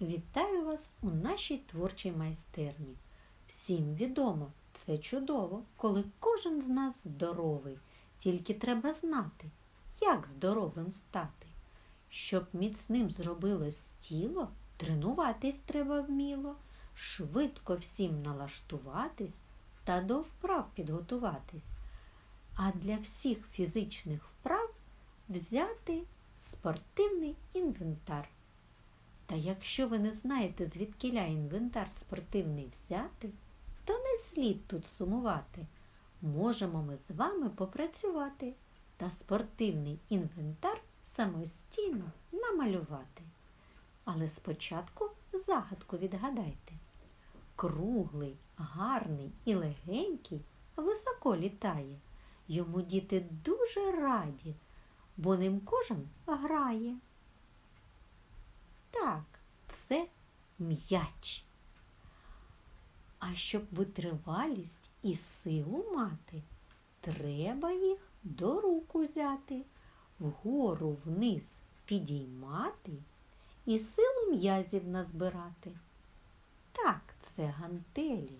Вітаю вас у нашій творчій майстерні. Всім відомо, це чудово, коли кожен з нас здоровий. Тільки треба знати, як здоровим стати. Щоб міцним зробилось тіло, тренуватись треба вміло, швидко всім налаштуватись та до вправ підготуватись. А для всіх фізичних вправ взяти спортивний інвентар. Та якщо ви не знаєте, звідкиля інвентар спортивний взяти, то не слід тут сумувати. Можемо ми з вами попрацювати та спортивний інвентар самостійно намалювати. Але спочатку загадку відгадайте. Круглий, гарний і легенький високо літає. Йому діти дуже раді, бо ним кожен грає. Так, це м'яч. А щоб витривалість і силу мати, треба їх до рук узяти, вгору вниз підіймати і силу м'язів назбирати. Так, це гантелі.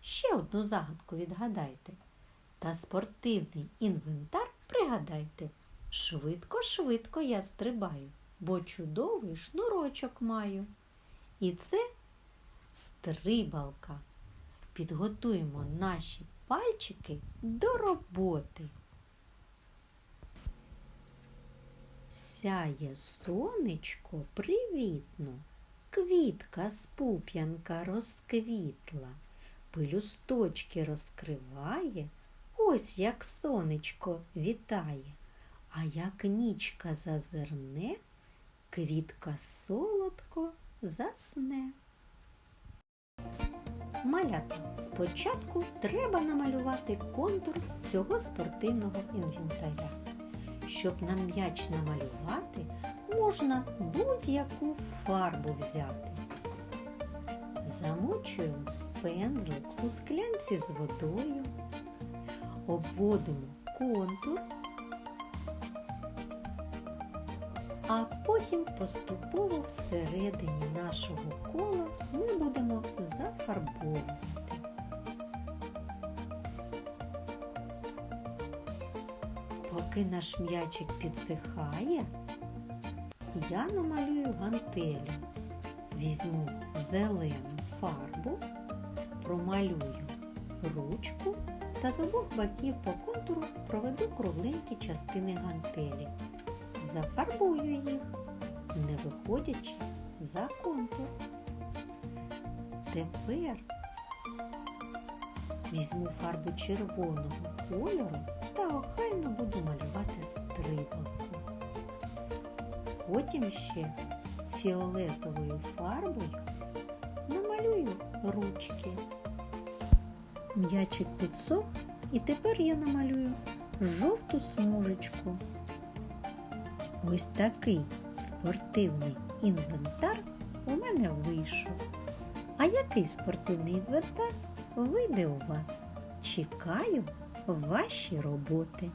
Ще одну загадку відгадайте. Та спортивний інвентар пригадайте. Швидко-швидко я стрибаю, бо чудовий шнурочок маю. І це стрибалка. Підготуємо наші пальчики до роботи. Сяє сонечко привітно, квітка з пуп'янка розквітла, пелюсточки розкриває, ось як сонечко вітає. А як нічка зазирне, квітка солодко засне. Малята, спочатку треба намалювати контур цього спортивного інвентаря. Щоб нам м'яч намалювати, можна будь-яку фарбу взяти. Замочуємо пензлик у склянці з водою, обводимо контур, а потім поступово всередині нашого кола ми будемо зафарбовувати. Поки наш м'ячик підсихає, я намалюю гантелю. Візьму зелену фарбу, промалюю ручку та з обох боків по контуру проведу кругленькі частини гантелі. Зафарбую їх, не виходячи за контур. Тепер візьму фарбу червоного кольору та охайно буду малювати стрибалку. Потім ще фіолетовою фарбою намалюю ручки. М'ячик підсох і тепер я намалюю жовту смужечку. Ось такий спортивний інвентар у мене вийшов. А який спортивний інвентар вийде у вас? Чекаю ваші роботи.